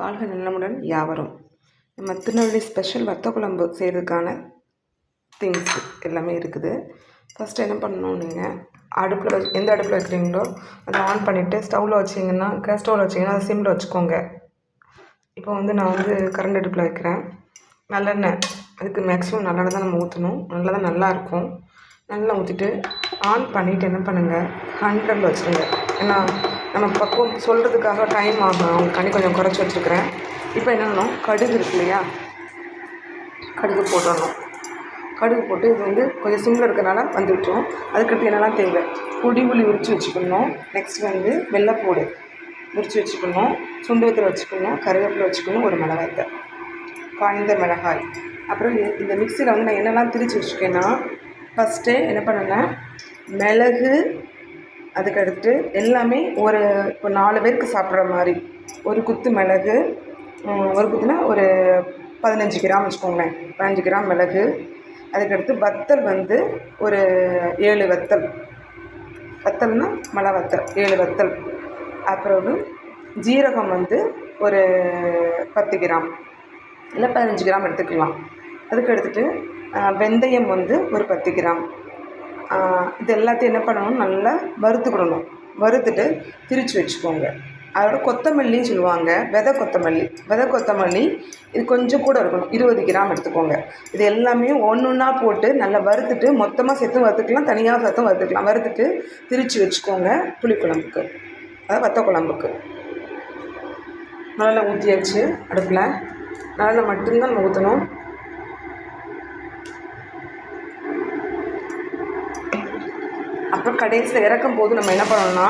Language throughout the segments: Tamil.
வாழ்க நலமுடன் யாவரும். நம்ம திருநெல்வேலி ஸ்பெஷல் வத்த குழம்பு செய்கிறதுக்கான திங்ஸ் எல்லாமே இருக்குது. ஃபஸ்ட்டு என்ன பண்ணணும் நீங்கள் அடுப்பில் வச்சு எந்த அடுப்பில் வைக்கிறீங்களோ அதை ஆன் பண்ணிவிட்டு ஸ்டவ்வில் வச்சிங்கன்னா கேஸ் ஸ்டவ்வில் வச்சிங்கன்னா அதை சிம்மில் வச்சுக்கோங்க. இப்போ வந்து நான் வந்து கரண்ட் அடுப்பில் வைக்கிறேன். நல்லெண்ணெய். அதுக்கு மேக்ஸிமம் நல்லெண்ணெய் தான் நம்ம ஊற்றணும் நல்லா தான் நல்லாயிருக்கும் நல்லா ஊற்றிட்டு ஆன் பண்ணிவிட்டு என்ன பண்ணுங்கள் ஹண்ட்ரடில் வச்சுருங்க ஏன்னா நம்ம பக்குவம் சொல்கிறதுக்காக டைம் ஆகும். அவங்களுக்காண்டி கொஞ்சம் குறைச்சி வச்சுருக்கிறேன். இப்போ என்ன பண்ணணும் கடுகு இருக்கு இல்லையா? கடுகு போட்டுடணும் கடுகு போட்டு இது வந்து கொஞ்சம் சிம்மில் இருக்கிறனால வந்துவிட்டோம் அதுக்கடுத்து என்னெல்லாம் தேவை? பொடி புளி உரித்து வச்சுக்கணும். நெக்ஸ்ட் வந்து வெள்ளைப்பூடு உரித்து வச்சுக்கணும். சுண்டு வத்தல் வச்சுக்கணும். கருவேப்பிலை வச்சுக்கணும். ஒரு மிளகாய்த்தை காய்ந்த மிளகாய். அப்புறம் இந்த மிக்சியில் வந்து நான் என்னெல்லாம் திரிச்சு வச்சுருக்கேன்னா ஃபஸ்ட்டே என்ன பண்ணுனேன் மிளகு அதுக்கடுத்து எல்லாமே ஒரு இப்போ நாலு பேருக்கு சாப்பிட்ற மாதிரி. ஒரு குத்து மிளகு ஒரு குத்துனா ஒரு பதினஞ்சு கிராம் வச்சுக்கோங்களேன். பதினஞ்சு கிராம் மிளகு. அதுக்கடுத்து வத்தல் வந்து ஒரு ஏழு வத்தல். வத்தல்னா மலை வத்தல் ஏழு வத்தல். அப்புறம் ஜீரகம் வந்து ஒரு பத்து கிராம். இல்லை பதினஞ்சு கிராம் எடுத்துக்கலாம். அதுக்கு எடுத்துகிட்டு வெந்தயம் வந்து ஒரு பத்து கிராம். இது எல்லாத்தையும் என்ன பண்ணணும்? நல்லா வறுத்துக்கிடணும். வறுத்துட்டு திரித்து வச்சுக்கோங்க. அதோட கொத்தமல்லின்னு சொல்லுவாங்க. விதை கொத்தமல்லி. விதை கொத்தமல்லி இது கொஞ்சம் கூட இருக்கணும். இருபது கிராம் எடுத்துக்கோங்க. இது எல்லாமே ஒன்று ஒன்றா போட்டு நல்லா வறுத்துட்டு மொத்தமாக சேர்த்து வறுத்துக்கலாம். தனியாக சேர்த்தும் வறுத்துக்கலாம். வறுத்துட்டு திரித்து வச்சுக்கோங்க புளிக்குழம்புக்கு. அதாவது வத்த குழம்புக்கு நல்லா ஊற்றியாச்சு அடுப்பில். நல்லா மட்டும்தான் நம்ம ஊற்றணும் அப்புறம் கடைசியில் இறக்கும் போது நம்ம என்ன பண்ணணும்னா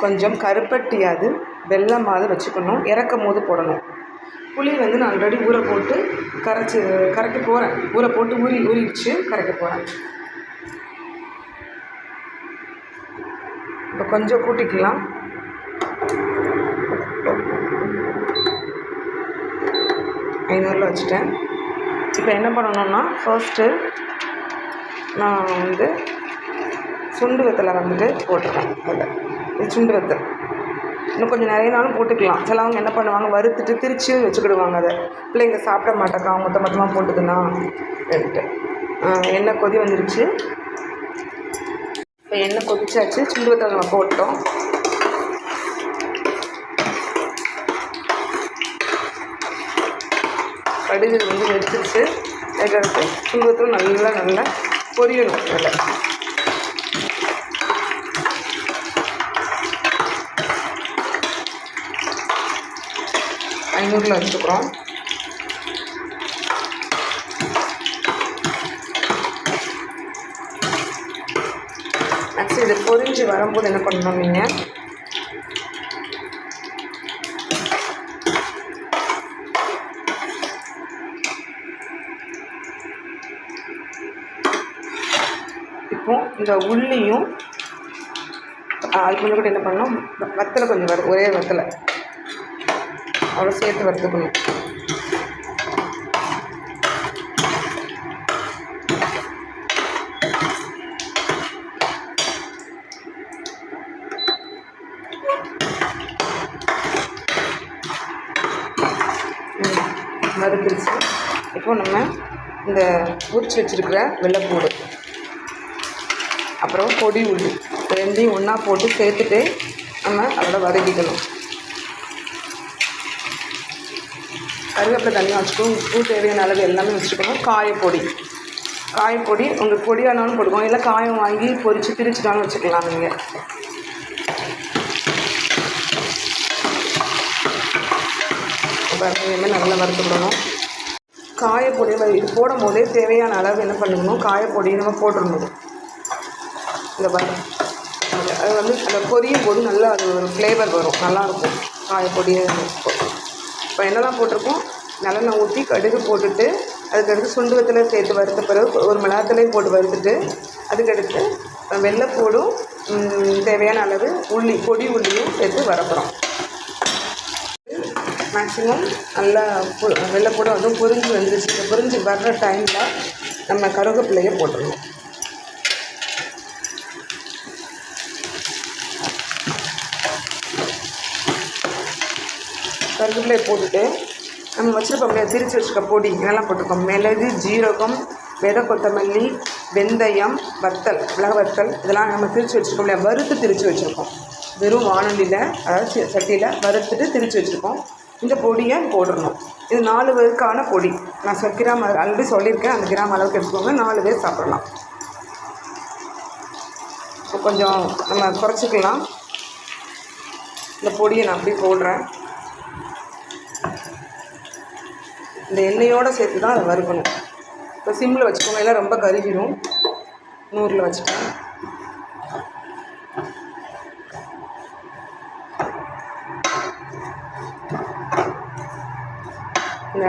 கொஞ்சம் கருப்பட்டியாவது வெள்ளமாவது வச்சுக்கணும். இறக்கும் போது போடணும். புளி வந்து நான் ஆல்ரெடி ஊற போட்டு கரைச்சி கரைக்க போகிறேன் ஊற போட்டு ஊறி ஊறிடுச்சு கரைக்க போகிறேன் இப்போ கொஞ்சம் கூட்டிக்கலாம். ஐநூறில் வச்சுட்டேன். இப்போ என்ன பண்ணணும்னா ஃபர்ஸ்ட்டு நான் வந்து சுண்டு வெத்தலை வந்துட்டு போட்டுருக்கேன். அதில் இது சுண்டு வெத்தல் இன்னும் கொஞ்சம் நிறைய நாளும் போட்டுக்கலாம். சிலவங்க என்ன பண்ணுவாங்க? வறுத்துட்டு திருச்சியும் வச்சுக்கிடுவாங்க அதை. பிள்ளைங்க சாப்பிட மாட்டேக்கா மொத்த மொத்தமாக போட்டுக்குன்னா அப்படின்ட்டு. எண்ணெய் கொதி வந்துருச்சு. இப்போ எண்ணெய் கொதிச்சாச்சு. சுண்டு வெத்தலை நம்ம போட்டோம். கடுகு வந்து எடுத்துட்டு எடுத்து சுண்டு வெத்தலை நல்லா நல்லா பொரியணும். அதில் ஐநூறில் வச்சுக்கிறோம் நெக்ஸ்ட் இது பொரிஞ்சு வரும்போது என்ன பண்ணணும் நீங்கள் இப்போ இந்த உள்ளியும் ஆ, அதுக்கு முன்னாடி கூட என்ன பண்ணணும்? வத்தலை கொஞ்சம் வரும் ஒரே வத்தலை. அவ்வளோ சேர்த்து வறுத்துக்கணும். வறுத்துருச்சு. இப்போ நம்ம இந்த உரிச்சு வச்சுருக்கிற வெள்ளைப்பூடு அப்புறம் பொடி உள்ளி ரெண்டையும் ஒன்றா போட்டு சேர்த்துட்டு நம்ம அதோட வதக்கிக்கணும். கருவேப்பிலை தனியாக வச்சுக்கணும் உப்பு தேவையான அளவு எல்லாமே வச்சுக்கணும். காயப்பொடி. காயப்பொடி உங்களுக்கு பொடியானாலும் போட்டுக்கோங்க. இல்லை காயம் வாங்கி பொரித்து திரிச்சுட்டாலும் வச்சுக்கலாம் நீங்கள் பாருங்க நல்லா வறுத்துக்கணும் காயப்பொடி இது போடும் போதே தேவையான அளவு என்ன பண்ணிக்கணும் காயப்பொடி நம்ம போட்டுடணும். இந்த பாருங்க அது- அது வந்து அந்த பொரியும் போது நல்லா அது ஒரு ஃப்ளேவர் வரும். நல்லாயிருக்கும் காயப்பொடி இப்போ என்னெல்லாம் போட்டிருக்கோம்? நல்லெண்ணெய் ஊற்றி கடுகு போட்டுட்டு அதுக்கடுத்து சுண்டு வத்தலை சேர்த்து வறுத்த பிறகு ஒரு மிளகாத்தலையும் போட்டு வறுத்துட்டு அதுக்கடுத்து வெள்ளைப்பூடும் தேவையான அளவு உள்ளி பொடி உள்ளியும் சேர்த்து வரப்புறோம் மேக்ஸிமம் நல்லா பு வெள்ளைப்பூடும் அதுவும் பொரிஞ்சு வந்துருச்சு. புரிஞ்சு வர்ற டைமில் நம்ம கருவேப்பிலையை போட்டுடணும். கரு போட்டுட்டு நம்ம வச்சுருக்கோம்ல இல்லையா? திரிச்சு வச்சுருக்க பொடி. இதெல்லாம் போட்டிருக்கோம். மிளகு ஜீரகம் வெதை கொத்தமல்லி வெந்தயம் வத்தல் மிளகு வத்தல். இதெல்லாம் நம்ம திரிச்சு வச்சுருக்கோம் இல்லையா? வறுத்து திரிச்சு வச்சுருக்கோம். வெறும் வானொலியில் அதாவது சட்டியில் வறுத்துட்டு திரிச்சு வச்சுருக்கோம். இந்த பொடியை போடணும். இது நாலு பேருக்கான பொடி. நான் சொல் கிராம் ஆல்ரெடி சொல்லியிருக்கேன். அந்த கிராம் அளவுக்கு எடுத்துக்கோங்க. நாலு பேர் சாப்பிடலாம். இப்போ கொஞ்சம் நம்ம குறைச்சிக்கலாம். இந்த பொடியை நான் அப்படி போடுறேன். இந்த எண்ணெயோடு சேர்த்து தான் அதை வறுக்கணும். இப்போ சிம்மில் வச்சுக்கோங்க எல்லாம் ரொம்ப கருகிடும் நூறில் வச்சுக்கோங்க. இந்த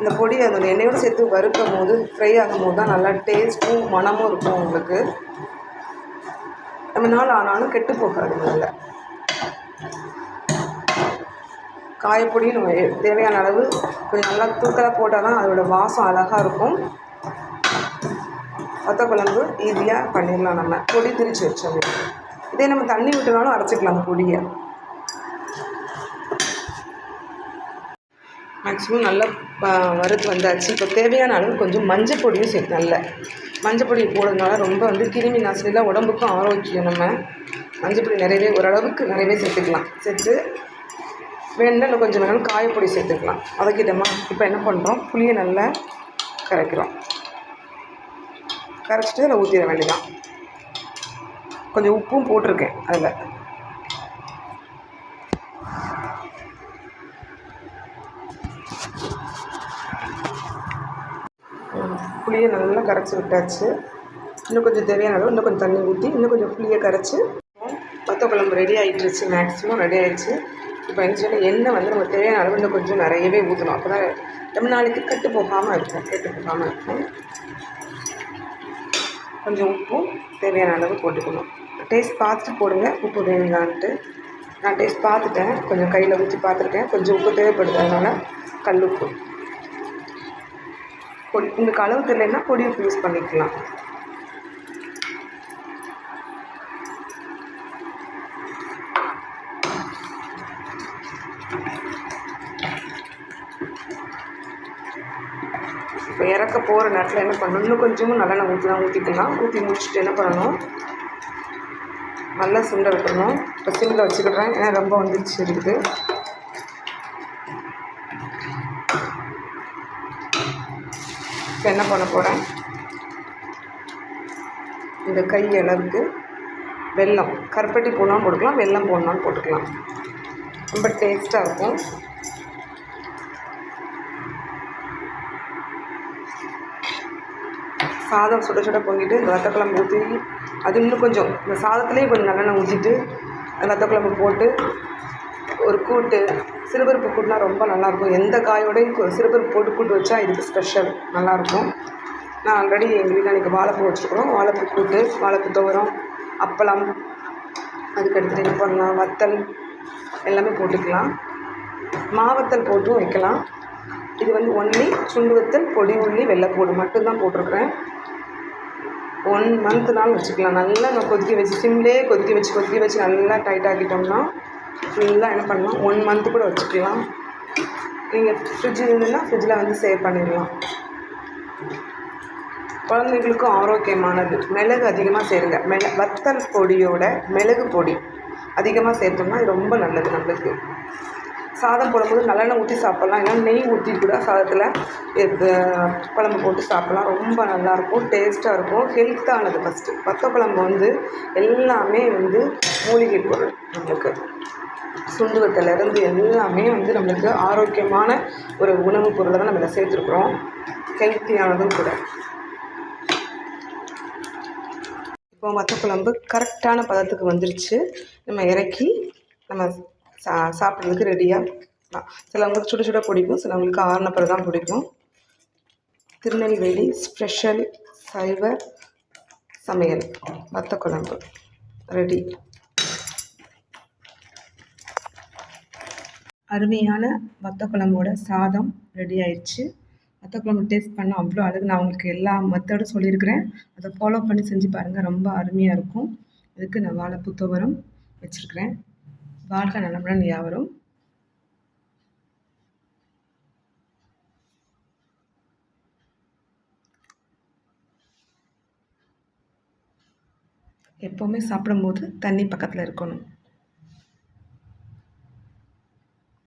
இந்த பொடி அதோட எண்ணெயோடு சேர்த்து வறுக்கும் போது ஃப்ரை ஆகும் போது தான் நல்லா டேஸ்ட்டும் மணமும் இருக்கும் உங்களுக்கு. நம்ம நாள் ஆனாலும் கெட்டு போகாது நல்ல காயப்பொடியும் நம்ம தேவையான அளவு கொஞ்சம் நல்லா தூக்கலாக போட்டால் தான் அதோட வாசம் அழகாக இருக்கும். வத்த குழம்பு ஈஸியாக பண்ணிடலாம் நம்ம. பொடி திரிச்சு வச்சோம். இதே நம்ம தண்ணி விட்டுனாலும் அரைச்சிக்கலாம் அந்த பொடியை. மேக்ஸிமம் நல்லா வறுத்து வந்தாச்சு. இப்போ தேவையான அளவு கொஞ்சம் மஞ்சள் பொடியும் சேர்த்து நல்ல மஞ்சள் பொடி போடுறதுனால ரொம்ப வந்து கிருமி நாசினிலாம் உடம்புக்கும் ஆரோக்கியம் நம்ம. மஞ்சள் பொடி நிறையவே ஓரளவுக்கு நிறையவே சேர்த்துக்கலாம். சேர்த்து வேணும்னா கொஞ்சம் வேணாலும் காயப்பொடி சேர்த்துக்கலாம். வதக்கிட்டோமா இப்போ என்ன பண்ணுறோம் புளியை நல்லா கரைக்கிறோம். கரைச்சிட்டு அதில் ஊற்றிட வேண்டியதான் கொஞ்சம் உப்பும் போட்டிருக்கேன் அதில். புளியை நல்லா கரைச்சி விட்டாச்சு. இன்னும் கொஞ்சம் தேவையான அளவு இன்னும் கொஞ்சம் தண்ணி ஊற்றி இன்னும் கொஞ்சம் புளியை கரைச்சி வத்த குழம்பு ரெடி ஆகிட்டுருச்சு மேக்ஸிமம் ரெடி ஆகிடுச்சு இப்போ எண்ணெய் வந்து நம்ம தேவையான அளவு இன்னும் கொஞ்சம் நிறையவே ஊற்றணும். அப்போ தான் ரொம்ப நாளைக்கு கெட்டு போகாமல் இருக்கும். கெட்டு போகாமல் இருக்கும். கொஞ்சம் உப்பும் தேவையான அளவு போட்டுக்கணும். டேஸ்ட் பார்த்துட்டு போடுங்க. உப்பு வேணுங்களான்ட்டு நான் டேஸ்ட் பார்த்துட்டேன். கொஞ்சம் கையில் ஊற்றி பார்த்துருக்கேன். கொஞ்சம் உப்பு தேவைப்படுது அதனால் கல் உப்பு. பொடி உங்களுக்கு அளவு தெரியலன்னா பொடி உப்பு யூஸ் பண்ணிக்கலாம். இறக்க போகிற நேரத்தில் என்ன பண்ணணும்? இன்னும் கொஞ்சமும் நல்லெண்ணெய் ஊற்றிலாம் ஊற்றிக்கலாம் ஊற்றி முடிச்சுட்டு என்ன பண்ணணும்? நல்லா சுண்டை விட்டுணும் இப்போ சிம்மில் வச்சுக்கிடுறேன் ஏன்னா ரொம்ப வந்துருச்சு இருக்குது இப்போ என்ன பண்ண போகிறேன் இந்த கை அளவுக்கு வெல்லம். கருப்பட்டி போடணும் போட்டுக்கலாம். வெல்லம் போடணும்னு போட்டுக்கலாம். ரொம்ப டேஸ்ட்டாக இருக்கும். சாதம் சுட சுட பொங்கிட்டு இந்த வத்தக்குழம்பு ஊற்றி அது இன்னும் கொஞ்சம் இந்த சாதத்துலேயே கொஞ்சம் நல்லெண்ணெய் ஊற்றிட்டு அந்த வத்தக்குழம்பு போட்டு ஒரு கூட்டு சிறுபருப்பு கூட்டுனா ரொம்ப நல்லாயிருக்கும். எந்த காயோடையும் சிறுபருப்பு போட்டு கூட்டு வச்சா இதுக்கு ஸ்பெஷல் நல்லாயிருக்கும். நான் ஆல்ரெடி எங்கள் வீட்டில் அன்றைக்கி வாழைப்பூ வச்சுருக்குறோம். வாழைப்பூ கூட்டு வாழைப்பூ துவரம் அப்பளம் அதுக்கு அடுத்து என்ன பண்ணலாம் வத்தல் எல்லாமே போட்டுக்கலாம். மாவத்தல் போட்டும் வைக்கலாம். இது வந்து ஒன்லி சுண்டு வத்தல் பொடி உள்ளி வெள்ளைப்பூடு மட்டும்தான் போட்டிருக்கிறேன். ஒன் மந்த்னாலும் வச்சுக்கலாம். நல்லா நம்ம கொதிக்க வச்சு சிம்லேயே கொதிக்க வச்சு கொதிக்க வச்சு நல்லா டைட் ஆக்கிட்டோம்னா ஃபுல்லாக என்ன பண்ணலாம்? ஒன் மந்த் கூட வச்சுக்கலாம். நீங்கள் ஃப்ரிட்ஜ் இருந்ததுன்னா ஃப்ரிட்ஜில் வந்து சேவ் பண்ணிடலாம். குழந்தைங்களுக்கும் ஆரோக்கியமானது. மிளகு அதிகமாக சேருங்க. மிள வத்தல் பொடியோட மிளகு பொடி அதிகமாக சேர்த்தோம்னா இது ரொம்ப நல்லது நம்மளுக்கு. சாதம் போடும்போது நல்லெண்ணெய் ஊற்றி சாப்பிட்லாம். இல்லைன்னா நெய் ஊற்றி கூட சாதத்தில் குழம்பு போட்டு சாப்பிட்லாம். ரொம்ப நல்லாயிருக்கும் டேஸ்ட்டாக இருக்கும். ஹெல்த்தானது ஃபஸ்ட்டு வத்த குழம்பு வந்து எல்லாமே வந்து மூலிகை பொருள் நம்மளுக்கு. சுண்டுவத்திலேருந்து எல்லாமே வந்து நம்மளுக்கு ஆரோக்கியமான ஒரு உணவுப் பொருளை தான் நம்ம சேர்த்துருக்குறோம். ஹெல்த்தியானதும் கூட. இப்போ வத்தக்குழம்பு கரெக்டான பதத்துக்கு வந்துருச்சு. நம்ம இறக்கி நம்ம சா சாப்பிட்றதுக்கு ரெடியாக சிலவங்களுக்கு சுட சுட பிடிக்கும் சிலவங்களுக்கு ஆறுனப்பறம் தான் பிடிக்கும். திருநெல்வேலி ஸ்பெஷல் சைவ சமையல் வத்தக்குழம்பு ரெடி அருமையான வத்தக்குழம்போட சாதம் ரெடி ஆயிடுச்சு. வத்தக்குழம்பு டேஸ்ட் பண்ண அவ்வளோ அழகு. நான் உங்களுக்கு எல்லா மெத்தடும் சொல்லியிருக்கிறேன். அதை ஃபாலோ பண்ணி செஞ்சு பாருங்கள் ரொம்ப அருமையாக இருக்கும். அதுக்கு நான் வாழைப்பூ துவரம் வச்சுருக்கிறேன். வாழ்க நலமுடன் யாவரும். எப்போவுமே சாப்பிடும்போது தண்ணி பக்கத்தில் இருக்கணும்.